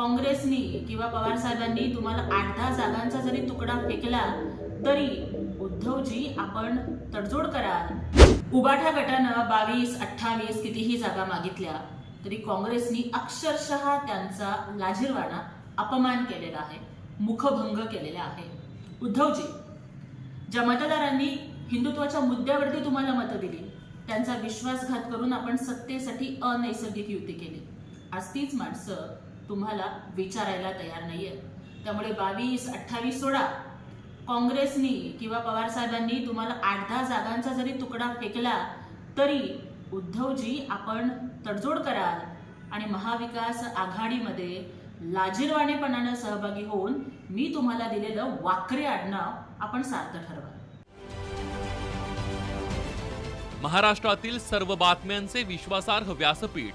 काँग्रेसनी किंवा पवार साहेबांनी तुम्हाला आठ दहा जागांचा जरी तुकडा फेकला तरी उद्धवजी आपण तडजोड कराल. उबाठा गटानं बावीस अठ्ठावीस कितीही जागा मागितल्या तरी काँग्रेसनी अक्षरशः त्यांचा लाजीरवाणा अपमान केलेला आहे मुखभंग केलेला आहे. उद्धवजी ज्या मतदारांनी हिंदुत्वाच्या मुद्द्यावरती तुम्हाला मतं दिली त्यांचा विश्वासघात करून आपण सत्तेसाठी अनैसर्गिक युती केली. आज तीच माणसं तुम्हाला विचारायला तयार नाही आहेत त्यामुळे बावीस अठ्ठावीस सोडा. काँग्रेसनी किंवा पवार साहेबांनी तुम्हाला आठ दहा जागांचा जरी तुकडा फेकला तरी उद्धवजी आपण तडजोड कराल आणि महाविकास आघाडीमध्ये लाजीरवाणेपणानं सहभागी होऊन मी तुम्हाला दिलेलं वाकरे आडनाव आपण सार्थ ठरवा. महाराष्ट्रातील सर्व बातम्यांचे विश्वासार्ह व्यासपीठ.